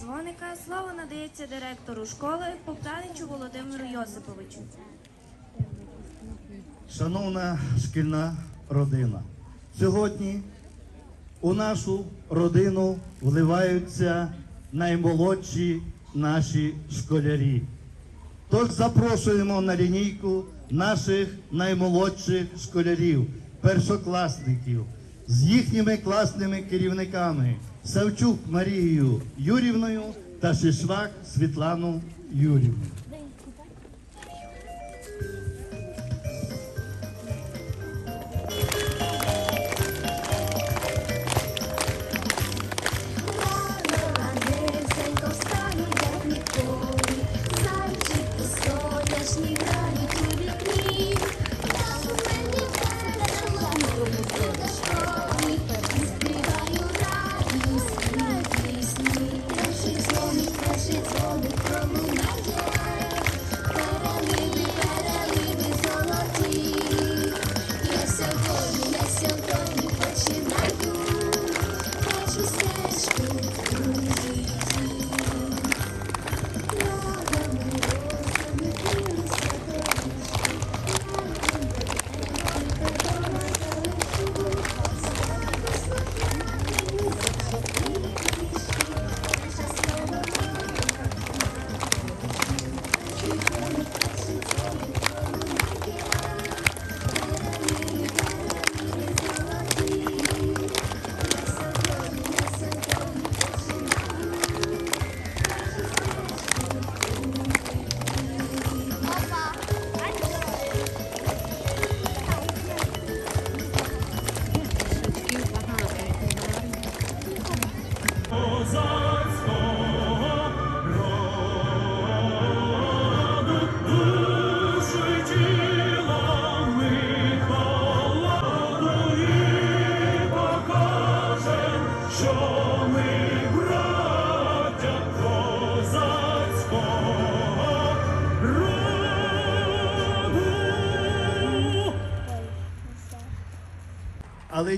Дзвоника слово надається директору школи Богданичу Володимиру Йосиповичу. Шановна шкільна родина, сьогодні у нашу родину вливаються наймолодші наші школярі. Тож запрошуємо на лінійку наших наймолодших школярів, першокласників з їхніми класними керівниками Савчук Марією Юрівною та Шишвак Світлану Юрівну.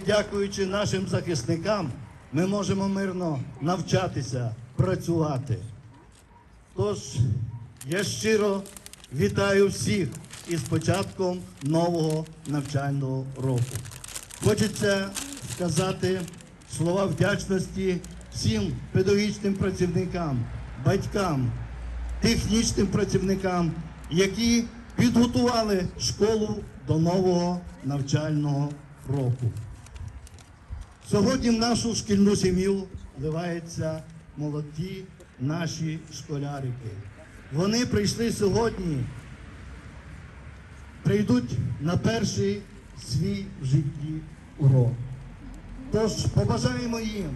Дякуючи нашим захисникам, ми можемо мирно навчатися, працювати. Тож я щиро вітаю всіх із початком нового навчального року. Хочеться сказати слова вдячності всім педагогічним працівникам, батькам, технічним працівникам, які підготували школу до нового навчального року. Сьогодні в нашу шкільну сім'ю вливаються молоді наші школярики. Вони прийшли сьогодні, прийдуть на перший свій в житті урок. Тож побажаємо їм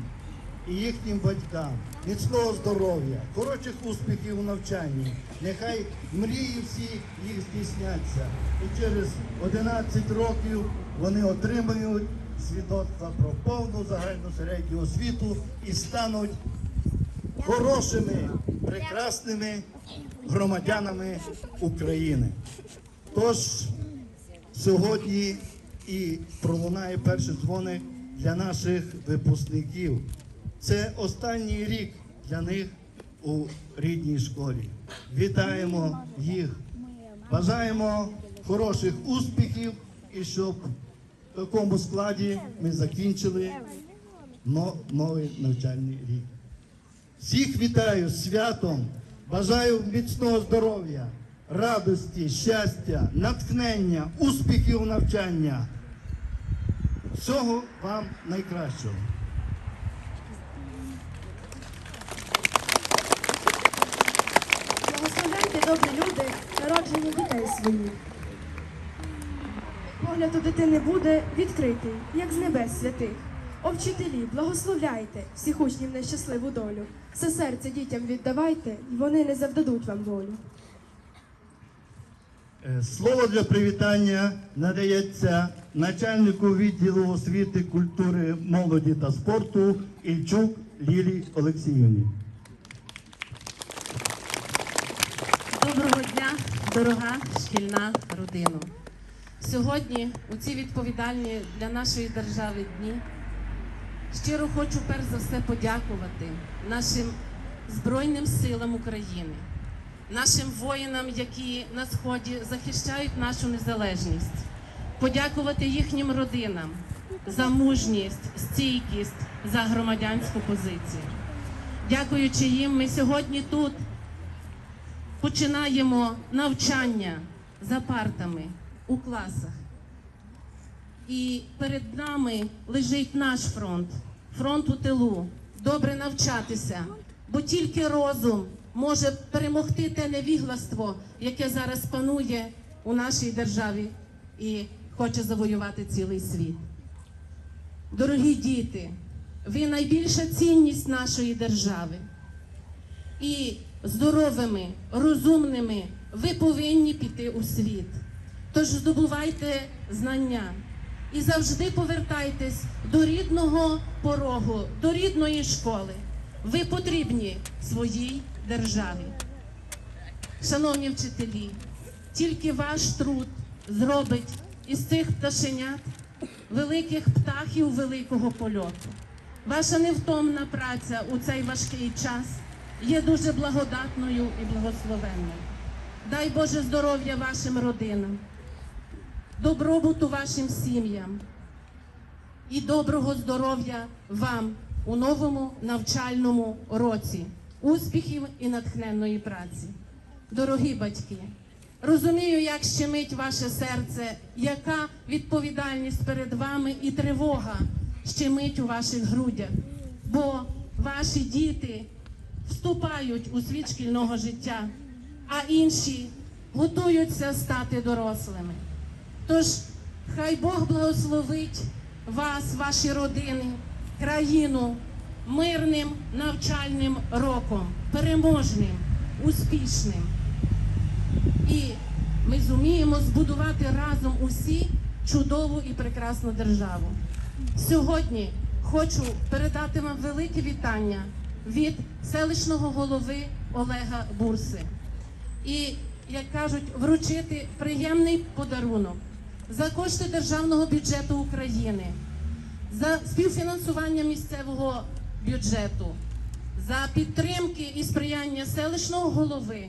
і їхнім батькам міцного здоров'я, хороших успіхів у навчанні. Нехай мрії всі їх здійсняться. І через 11 років вони отримають свідоцтва про повну загальну середню освіту і стануть хорошими, прекрасними громадянами України. Тож сьогодні і пролунає перший дзвоник для наших випускників. Це останній рік для них у рідній школі. Вітаємо їх, бажаємо хороших успіхів і щоб в такому складі ми закінчили новий навчальний рік. Всіх вітаю з святом, бажаю міцного здоров'я, радості, щастя, натхнення, успіхів навчання. Всього вам найкращого. Добрі люди, народжені дітей своїх. Погляд у дитини буде відкритий, як з небес святих. О вчителі, благословляйте всіх учнів на щасливу долю. Все серце дітям віддавайте, і вони не завдадуть вам волю. Е, Слово для привітання надається начальнику відділу освіти, культури, молоді та спорту Ільчук Лілії Олексіївні. Доброго дня, дорога шкільна родина. Сьогодні, у ці відповідальні для нашої держави дні, Щиро хочу перш за все подякувати нашим Збройним силам України, нашим воїнам, які на сході захищають нашу незалежність, подякувати їхнім родинам за мужність, стійкість, за громадянську позицію. Дякуючи їм, ми сьогодні тут починаємо навчання за партами у класах. І перед нами лежить наш фронт, фронт у тилу. Добре навчатися, бо тільки розум може перемогти те невігластво, яке зараз панує у нашій державі і хоче завоювати цілий світ. Дорогі діти, ви найбільша цінність нашої держави. І здоровими, розумними ви повинні піти у світ. Тож здобувайте знання і завжди повертайтесь до рідного порогу, до рідної школи. Ви потрібні своїй державі. Шановні вчителі, тільки ваш труд зробить із цих пташенят великих птахів великого польоту. Ваша невтомна праця у цей важкий час є дуже благодатною і благословенною. Дай Боже здоров'я вашим родинам, добробуту вашим сім'ям і доброго здоров'я вам у новому навчальному році, успіхів і натхненної праці. Дорогі батьки, розумію, як щемить ваше серце, яка відповідальність перед вами і тривога щемить у ваших грудях, бо ваші діти вступають у світ шкільного життя, а інші готуються стати дорослими. Тож хай Бог благословить вас, ваші родини, країну мирним навчальним роком, переможним, успішним. І ми зуміємо збудувати разом усі чудову і прекрасну державу. Сьогодні хочу передати вам велике вітання від селищного голови Олега Бурси. І, як кажуть, вручити приємний подарунок за кошти державного бюджету України, за співфінансування місцевого бюджету, за підтримки і сприяння селищного голови.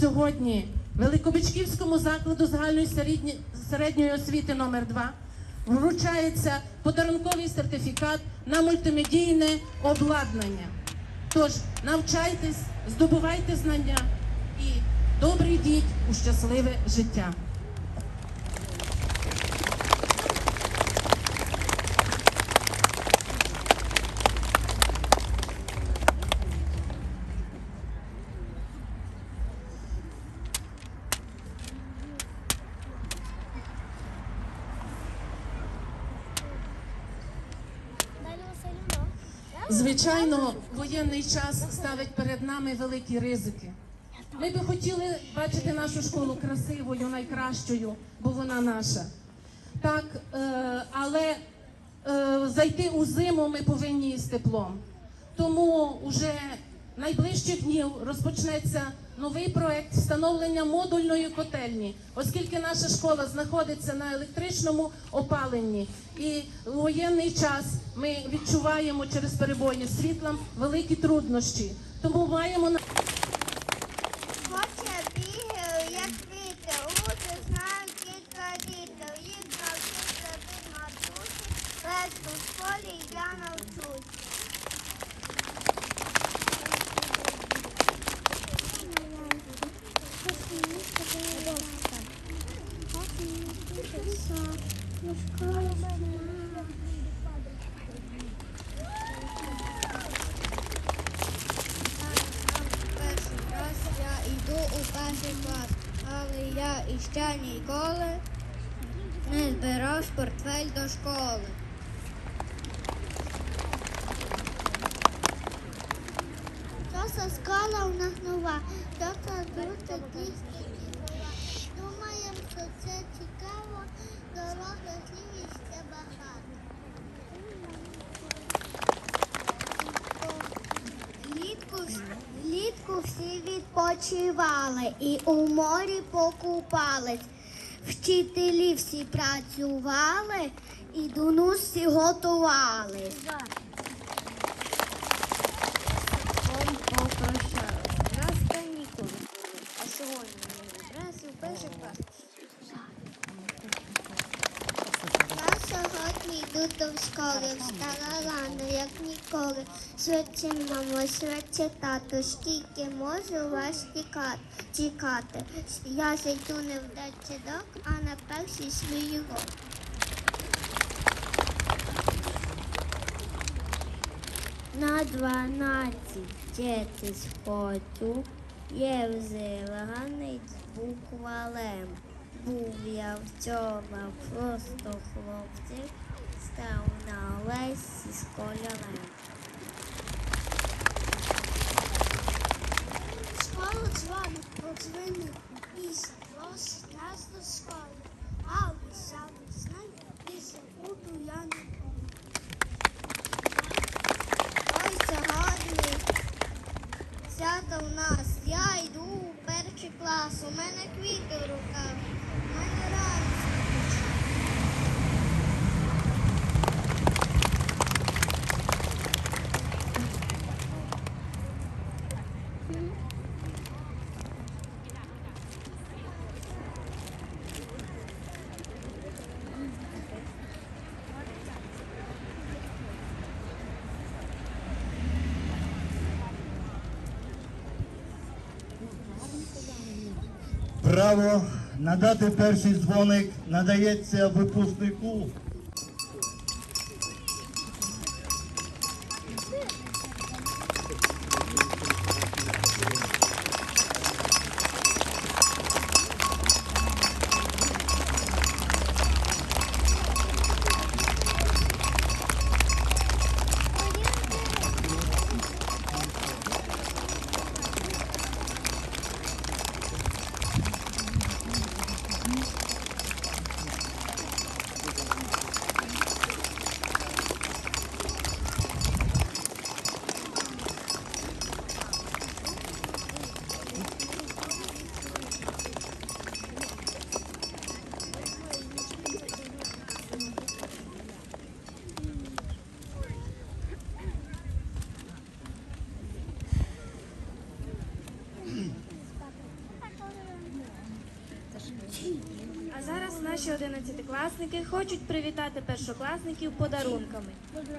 Сьогодні Великобичківському закладу загальної середньої освіти номер 2 вручається подарунковий сертифікат на мультимедійне обладнання. Тож навчайтесь, здобувайте знання і добре йдіть у щасливе життя. Звичайно, воєнний час ставить перед нами великі ризики. Ми би хотіли бачити нашу школу красивою, найкращою, бо вона наша. Так, е, але е, зайти у зиму ми повинні з теплом. Тому вже найближчих днів розпочнеться новий проект встановлення модульної котельні, оскільки наша школа знаходиться на електричному опаленні, і в воєнний час ми відчуваємо через перебої з світлом великі труднощі. Тому маємо на Хоче бігаю, як вітер, лучше знаю кілька літер. Їх навчиться від матусі, решта в школі я навчусь. Перший раз я йду у перший клас, але я іще ніколи не збирав портфель до школи. Тося скала у нас нова, тося дуже дійсно. Думаємо, що це цікаво, дорога слів ще багато. Влітку всі відпочивали і у морі покупались. Вчителі всі працювали і донусці готували. Попрощали. Раз канікули, а сьогодні ми відразу перший клас. До школи, встала рано, як ніколи. Швидше, мамо, швидше, тато, скільки можу вас чекати. Я зайду не в дитсадок, а на перший свій урок. На дванадцять діти сходу, є взираний буквалем. Був я вчора просто хлопчик, на лесі з кольорем. Школа дзвонить, подзвонив, після просить нас до школи. А ви самі знаєте, після буду я не буду. Ой, сьогодні свято в нас. Я йду у перший клас. У мене квіти в руках. У мене радість. Право надати перший дзвоник надається випускнику. А зараз наші одинадцятикласники хочуть привітати першокласників подарунками.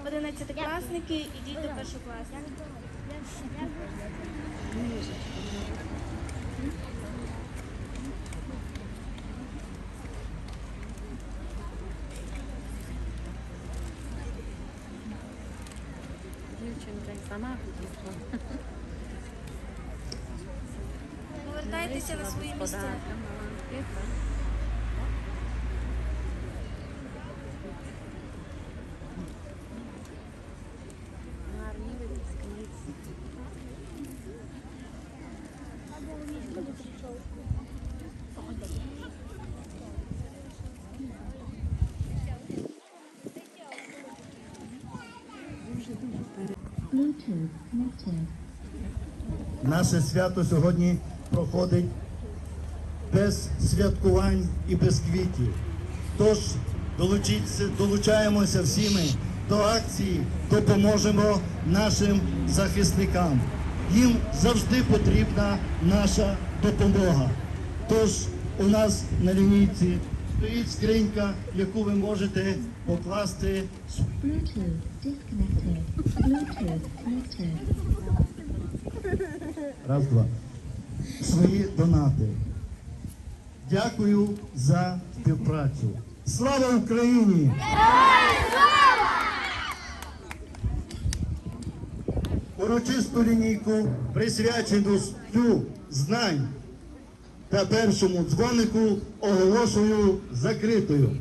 Одинадцятикласники, ідіть до першокласників. Дівчинка й сама. Повертайтеся на свої місця. Наше свято сьогодні проходить без святкувань і без квітів. Тож долучаємося всі ми до акції, допоможемо нашим захисникам. Їм завжди потрібна наша допомога. Тож у нас на лінійці стоїть скринька, яку ви можете покласти. Раз, два. Свої донати. Дякую за співпрацю. Слава Україні! Урочисту лінійку, присвячену стю знань та першому дзвонику оголошую закритою.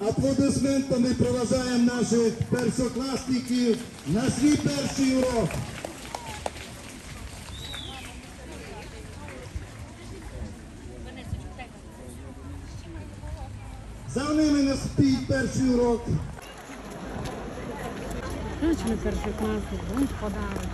Аплодисментами проважаємо наших першокласників на свій перший урок. За ними на свій перший урок. На перший клас, будь подарок.